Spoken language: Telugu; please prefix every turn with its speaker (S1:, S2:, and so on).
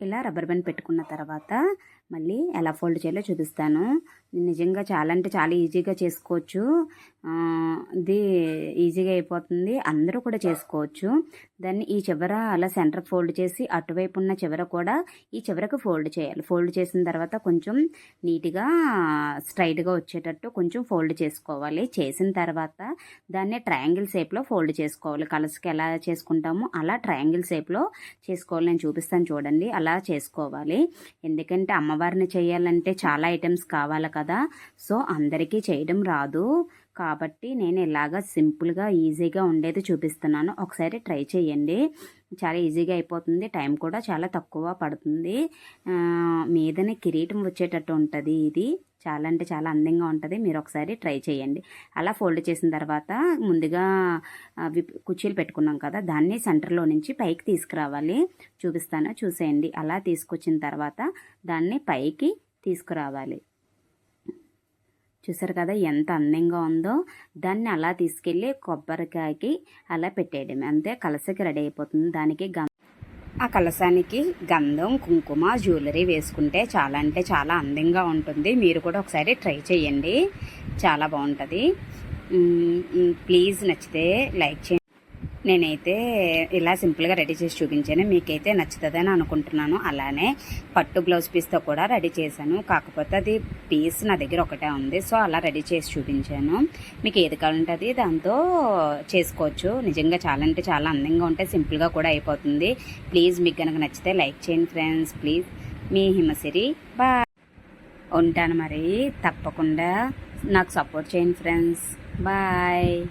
S1: ఇలా రబ్బర్ బ్యాండ్ పెట్టుకున్న తర్వాత మళ్ళీ ఎలా ఫోల్డ్ చేయాలో చూపిస్తాను. నిజంగా చాలా అంటే చాలా ఈజీగా చేసుకోవచ్చు. ఇది ఈజీగా అయిపోతుంది. అందరూ కూడా చేసుకోవచ్చు. దాన్ని ఈ చివర అలా సెంటర్ ఫోల్డ్ చేసి అటువైపు ఉన్న చివర కూడా ఈ చివరకు ఫోల్డ్ చేయాలి. ఫోల్డ్ చేసిన తర్వాత కొంచెం నీట్గా స్ట్రైట్గా వచ్చేటట్టు కొంచెం ఫోల్డ్ చేసుకోవాలి. చేసిన తర్వాత దాన్ని ట్రయాంగిల్ షేప్లో ఫోల్డ్ చేసుకోవాలి. కలర్స్కి ఎలా చేసుకుంటామో అలా ట్రయాంగిల్ షేప్లో చేసుకోవాలి. నేను చూపిస్తాను చూడండి. అలా అలా చేసుకోవాలి. ఎందుకంటే అమ్మవారిని చేయాలంటే చాలా ఐటమ్స్ కావాలి కదా. సో అందరికీ చేయడం రాదు. కాబట్టి నేను ఇలాగా సింపుల్గా ఈజీగా ఉండేది చూపిస్తున్నాను. ఒకసారి ట్రై చేయండి. చాలా ఈజీగా అయిపోతుంది. టైం కూడా చాలా తక్కువ పడుతుంది. మీదనే కిరీటం వచ్చేటట్టు ఉంటుంది ఇది. చాలా అంటే చాలా అందంగా ఉంటుంది. మీరు ఒకసారి ట్రై చేయండి. అలా ఫోల్డ్ చేసిన తర్వాత ముందుగా కుర్చీలు పెట్టుకున్నాం కదా దాన్ని సెంటర్లో నుంచి పైకి తీసుకురావాలి. చూపిస్తాను. చూసేయండి. అలా తీసుకొచ్చిన తర్వాత దాన్ని పైకి తీసుకురావాలి. చూసారు కదా ఎంత అందంగా ఉందో. దాన్ని అలా తీసుకెళ్ళి కొబ్బరికాయకి అలా పెట్టేయడం అంతే కలసకి రెడీ అయిపోతుంది. దానికి గం ఆ కలసానికి గంధం కుంకుమ జ్యువెలరీ వేసుకుంటే చాలా అంటే చాలా అందంగా ఉంటుంది. మీరు కూడా ఒకసారి ట్రై చేయండి. చాలా బాగుంటుంది. ప్లీజ్ నచ్చితే లైక్ చేయండి. నేనైతే ఇలా సింపుల్గా రెడీ చేసి చూపించాను. మీకైతే నచ్చుతుందని అనుకుంటున్నాను. అలానే పట్టు బ్లౌజ్ పీస్తో కూడా రెడీ చేశాను. కాకపోతే అది పీస్ నా దగ్గర ఒకటే ఉంది. సో అలా రెడీ చేసి చూపించాను. మీకు ఏది కావాలంటే అది దాంతో చేసుకోవచ్చు. నిజంగా చాలా అంటే చాలా అందంగా ఉంటే సింపుల్గా కూడా అయిపోతుంది. ప్లీజ్ మీకు కనుక నచ్చితే లైక్ చేయండి ఫ్రెండ్స్. ప్లీజ్. మీ హిమసిరి. బాయ్. ఉంటాను మరి. తప్పకుండా నాకు సపోర్ట్ చేయండి ఫ్రెండ్స్. బాయ్.